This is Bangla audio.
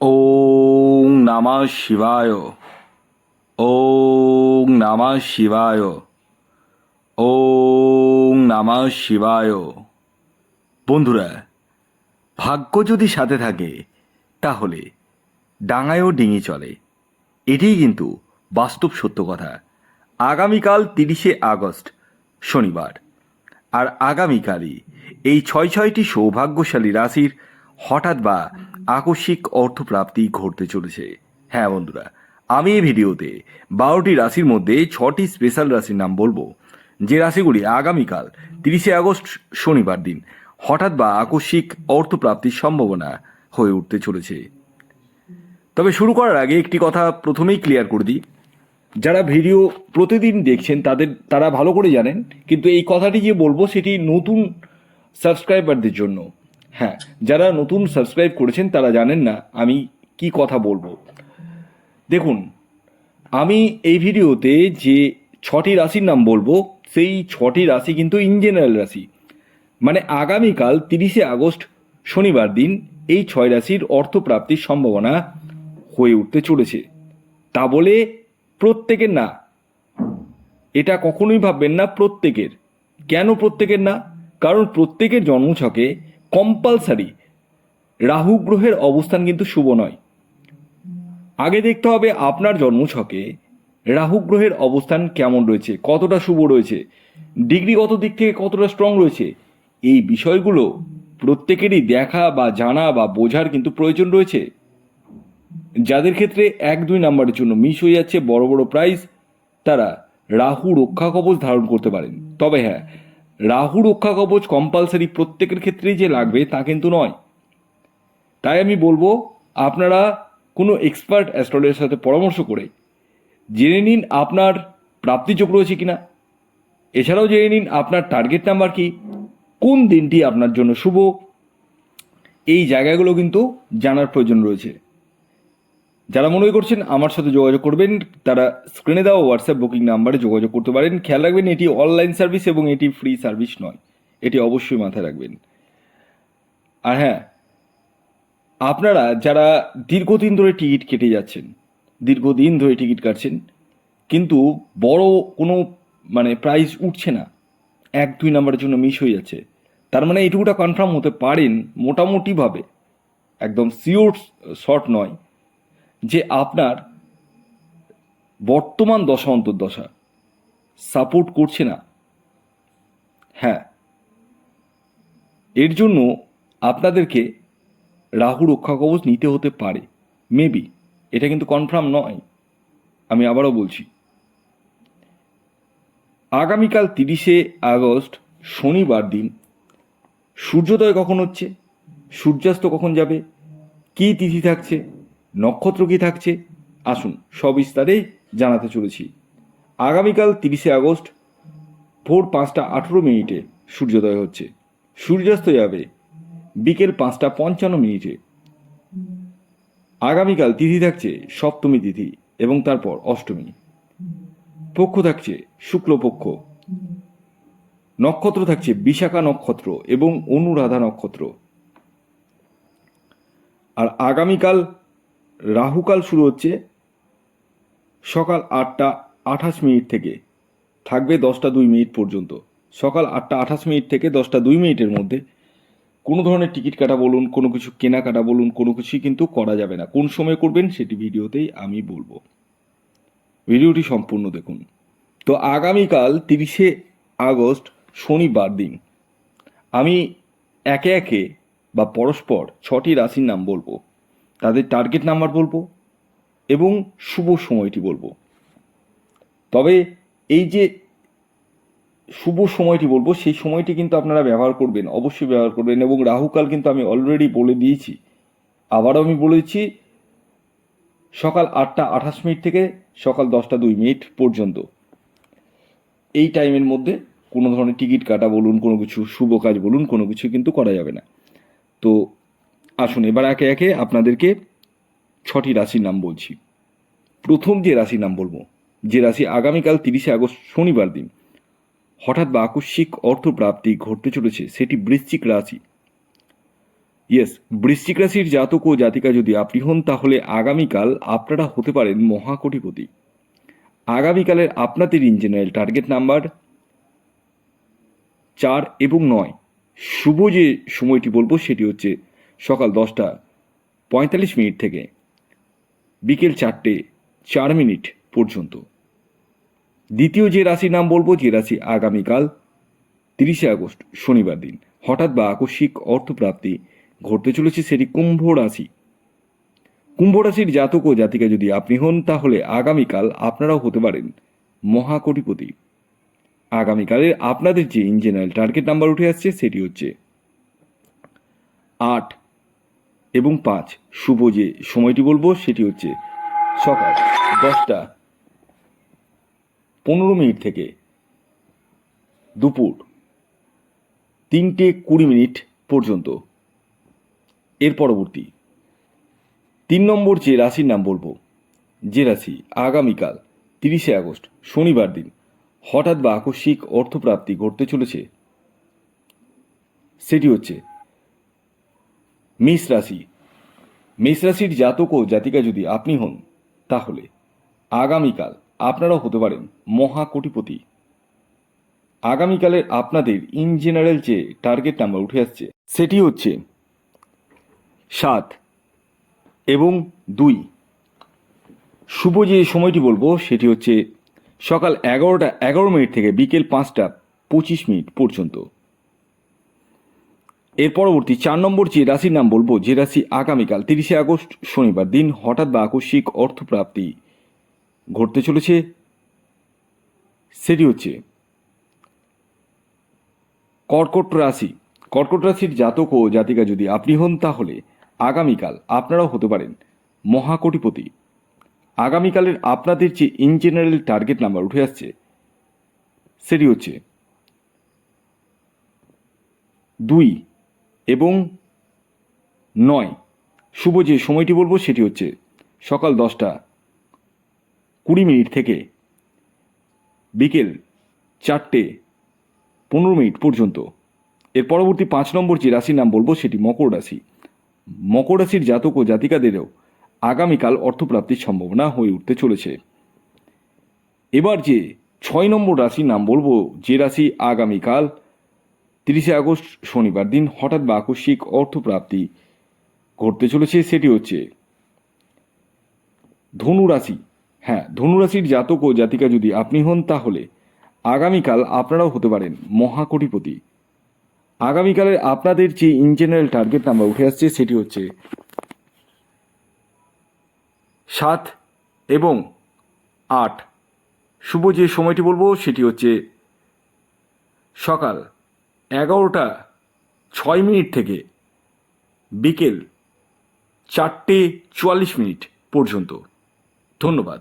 ওং নমঃ শিবায়। ওং নমঃ শিবায়। ওং নমঃ শিবায়। বন্ধুরা, ভাগ্য যদি সাথে থাকে, তাহলে ডাঙায়ও ডিঙি চলে। এটিই কিন্তু বাস্তব সত্য কথা। আগামীকাল তিরিশে আগস্ট, শনিবার। আর আগামীকালই এই ছয় ছয়টি সৌভাগ্যশালী রাশির হঠাৎ বা আকস্মিক অর্থপ্রাপ্তি ঘটতে চলেছে। হ্যাঁ বন্ধুরা, আমি এই ভিডিওতে বারোটি রাশির মধ্যে ছটি স্পেশাল রাশির নাম বলব। যে রাশিগুলি আগামীকাল তিরিশে আগস্ট শনিবার দিন হঠাৎ বা আকস্মিক অর্থপ্রাপ্তির সম্ভাবনা হয়ে উঠতে চলেছে। তবে শুরু করার আগে একটি কথা প্রথমেই ক্লিয়ার করে দিই। যারা ভিডিও প্রতিদিন দেখছেন তাদের, তারা ভালো করে জানেন, কিন্তু এই কথাটি যে বলব সেটি নতুন সাবস্ক্রাইবারদের জন্য। হ্যাঁ যারা নতুন সাবস্ক্রাইব করেছেন তারা জানেন না আমি কি কথা বলব। দেখুন, আমি এই ভিডিওতে যে ছটি রাশির নাম বলব, সেই ছটি রাশি কিন্তু ইন জেনারেল রাশি। মানে আগামীকাল তিরিশে আগস্ট শনিবার দিন এই ছয় রাশির অর্থপ্রাপ্তির সম্ভাবনা হয়ে উঠতে চলেছে। তা বলে প্রত্যেকের না। এটা কখনোই ভাববেন না প্রত্যেকের। কেন প্রত্যেকের না? কারণ প্রত্যেকের জন্মছকে কম্পালসারি রাহু গ্রহের অবস্থান কিন্তু শুভ নয়। আগে দেখতে হবে আপনার জন্মছকে রাহু গ্রহের অবস্থান কেমন রয়েছে, কতটা শুভ রয়েছে, ডিগ্রিগত দিক থেকে কতটা স্ট্রং রয়েছে, এই বিষয়গুলো প্রত্যেকেরই দেখা বা জানা বা বোঝার কিন্তু প্রয়োজন রয়েছে। যাদের ক্ষেত্রে এক দুই নাম্বারের জন্য মিস হয়ে যাচ্ছে বড় বড় প্রাইজ তারা রাহু রক্ষা কবচ ধারণ করতে পারেন। তবে হ্যাঁ রাহু রক্ষা কবচ কম্পালসারি প্রত্যেকের ক্ষেত্রেই যে লাগবে তা কিন্তু নয়। তাই আমি বলব, আপনারা কোনো এক্সপার্ট অ্যাস্ট্রোলজারের সাথে পরামর্শ করে জেনে নিন আপনার প্রাপ্তিযোগ রয়েছে কিনা। এছাড়াও জেনে নিন আপনার টার্গেট নাম্বার কি, কোন দিনটি আপনার জন্য শুভ। এই জায়গাগুলো কিন্তু জানার প্রয়োজন রয়েছে। যারা মনে করছেন আমার সাথে যোগাযোগ করবেন, তারা স্ক্রিনে দেওয়া হোয়াটসঅ্যাপ বুকিং নাম্বারে যোগাযোগ করতে পারেন। খেয়াল রাখবেন, এটি অনলাইন সার্ভিস এবং এটি ফ্রি সার্ভিস নয়। এটি অবশ্যই মাথায় রাখবেন। আর হ্যাঁ আপনারা যারা দীর্ঘদিন ধরে টিকিট কেটে যাচ্ছেন, দীর্ঘদিন ধরে টিকিট কাটছেন, কিন্তু বড় কোনো মানে প্রাইস উঠছে না, এক, দুই নাম্বারের জন্য মিস হয়ে যাচ্ছে, তার মানে এইটুকুটা কনফার্ম হতে পারেন মোটামুটিভাবে। একদম সিওর শর্ট নয়। যে আপনার বর্তমান দশা অন্তর্দশা সাপোর্ট করছে না। হ্যাঁ। এর জন্য আপনাদেরকে রাহু রক্ষা কবচ নিতে হতে পারে। মেবি এটা কিন্তু কনফার্ম নয়। আমি আবারও বলছি। আগামীকাল তিরিশে আগস্ট শনিবার দিন সূর্যোদয় কখন হচ্ছে? সূর্যাস্ত কখন যাবে? কী তিথি থাকছে? নক্ষত্র কী থাকছে। আসুন, সবিস্তারে জানাতে চলেছি। আগামীকাল তিরিশে আগস্ট, ভোর পাঁচটা আঠেরো মিনিটে সূর্যোদয় হচ্ছে। সূর্যাস্ত যাবে বিকেল পাঁচটা পঞ্চান্ন মিনিটে। আগামীকাল তিথি থাকছে সপ্তমী তিথি এবং তারপর অষ্টমী। পক্ষ থাকছে শুক্লপক্ষ। নক্ষত্র থাকছে বিশাখা নক্ষত্র এবং অনুরাধা নক্ষত্র। আর আগামীকাল রাহুকাল শুরু হচ্ছে সকাল আটটা আঠাশ মিনিট থেকে। থাকবে দশটা দুই মিনিট পর্যন্ত। সকাল আটটা আঠাশ মিনিট থেকে দশটা দুই মিনিটের মধ্যে কোনো ধরনের টিকিট কাটা বলুন, কোনো কিছু কেনাকাটা বলুন, কোনো কিছুই কিন্তু করা যাবে না। কোন সময় করবেন সেটি ভিডিওতেই আমি বলব। ভিডিওটি সম্পূর্ণ দেখুন। তো আগামীকাল তিরিশে আগস্ট শনিবার দিন আমি একে একে বা পরস্পর ছটি রাশির নাম বলব। তাদের টার্গেট নাম্বার বলব এবং শুভ সময়টি বলব। তবে এই যে শুভ সময়টি বলব, সেই সময়টি কিন্তু আপনারা ব্যবহার করবেন, অবশ্যই ব্যবহার করবেন এবং রাহুকাল কিন্তু আমি অলরেডি বলে দিয়েছি। আবারও আমি বলেছি সকাল আটটা আঠাশ মিনিট থেকে সকাল দশটা দুই মিনিট পর্যন্ত। এই টাইমের মধ্যে কোনো ধরনের টিকিট কাটা বলুন, কোনো কিছু শুভ কাজ বলুন, কোনো কিছু কিন্তু করা যাবে না। তো আসুন, এবার একে একে আপনাদেরকে ছটি রাশির নাম বলছি। প্রথম যে রাশির নাম বলব, যে রাশি আগামীকাল তিরিশে আগস্ট শনিবার দিন, হঠাৎ বা আকস্মিক অর্থপ্রাপ্তি ঘটতে চলেছে, সেটি বৃশ্চিক রাশি। ইয়েস বৃশ্চিক রাশির জাতক ও জাতিকা যদি আপনি হন, তাহলে আগামীকাল আপনারা হতে পারেন মহাকটিপতি। আগামীকালের আপনাদের ইন জেনারেল টার্গেট নাম্বার চার এবং নয়। শুভ যে সময়টি বলব, সেটি হচ্ছে সকাল দশটা পঁয়তাল্লিশ মিনিট থেকে বিকেল চারটে চার মিনিট পর্যন্ত। দ্বিতীয় যে রাশির নাম বলব, যে রাশি আগামীকাল তিরিশে আগস্ট, শনিবার দিন। হঠাৎ বা আকস্মিক অর্থপ্রাপ্তি ঘটতে চলেছে সেটি কুম্ভ রাশি। কুম্ভ রাশির জাতক ও জাতিকা যদি আপনি হন, তাহলে আগামীকাল আপনারাও হতে পারেন মহাকটিপতি। আগামীকালের আপনাদের যে ইন জেনারেল টার্গেট নাম্বার উঠে আসছে, সেটি হচ্ছে আট। এবং পাঁচ, শুভ যে সময়টি বলব সেটি হচ্ছে সকাল দশটা পনেরো মিনিট থেকে দুপুর তিনটে কুড়ি মিনিট পর্যন্ত। এর পরবর্তী। তিন নম্বর যে রাশির নাম বলব, যে রাশি আগামীকাল তিরিশে আগস্ট, শনিবার দিন হঠাৎ বা আকস্মিক অর্থপ্রাপ্তি ঘটতে চলেছে, সেটি হচ্ছে মেষ রাশি। মেষ রাশির জাতক ও জাতিকা যদি আপনি হন, তাহলে আগামীকাল আপনারাও হতে পারেন মহাকটিপতি। আগামীকালের আপনাদের ইন জেনারেল যে টার্গেট নাম্বার উঠে আসছে, সেটি হচ্ছে সাত এবং দুই। শুভ যে সময়টি বলব, সেটি হচ্ছে সকাল এগারোটা, এগারো মিনিট থেকে বিকেল পাঁচটা পঁচিশ মিনিট পর্যন্ত। এর পরবর্তী চার নম্বর যে রাশির নাম বলব, যে রাশি আগামীকাল, তিরিশে আগস্ট, শনিবার দিন, হঠাৎ বা আকস্মিক অর্থপ্রাপ্তি ঘটতে চলেছে। সেটি হচ্ছে কর্কট রাশি। কর্কট রাশির জাতক ও জাতিকা যদি আপনি হন, তাহলে আগামীকাল আপনারাও হতে পারেন মহাকটিপতি। আগামীকালের আপনাদের যে ইন জেনারেল টার্গেট নাম্বার উঠে আসছে, সেটি হচ্ছে দুই। এবং নয়। শুভ যে সময়টি বলব সেটি হচ্ছে সকাল দশটা কুড়ি মিনিট থেকে বিকেল চারটে পনেরো মিনিট পর্যন্ত। এর পরবর্তী পাঁচ নম্বর যে রাশির নাম বলব সেটি মকর রাশি। মকর রাশির জাতক ও জাতিকাদেরও আগামীকাল অর্থপ্রাপ্তির সম্ভাবনা হয়ে উঠতে চলেছে। এবার যে ছয় নম্বর রাশির নাম বলব যে রাশি আগামীকাল তিরিশে আগস্ট শনিবার দিন হঠাৎ বা আকস্মিক অর্থপ্রাপ্তি ঘটতে চলেছে, সেটি হচ্ছে ধনুরাশি হ্যাঁ ধনুরাশির জাতক ও জাতিকা যদি আপনি হন, তাহলে আগামীকাল আপনারাও হতে পারেন মহাকটিপতি। আগামীকালের আপনাদের যে ইন জেনারেল টার্গেট নাম্বার উঠে আসছে, সেটি হচ্ছে সাত এবং আট। শুভ যে সময়টি বলব, সেটি হচ্ছে সকাল। এগারোটা ছয় মিনিট থেকে বিকেল চারটে চুয়াল্লিশ মিনিট পর্যন্ত। ধন্যবাদ।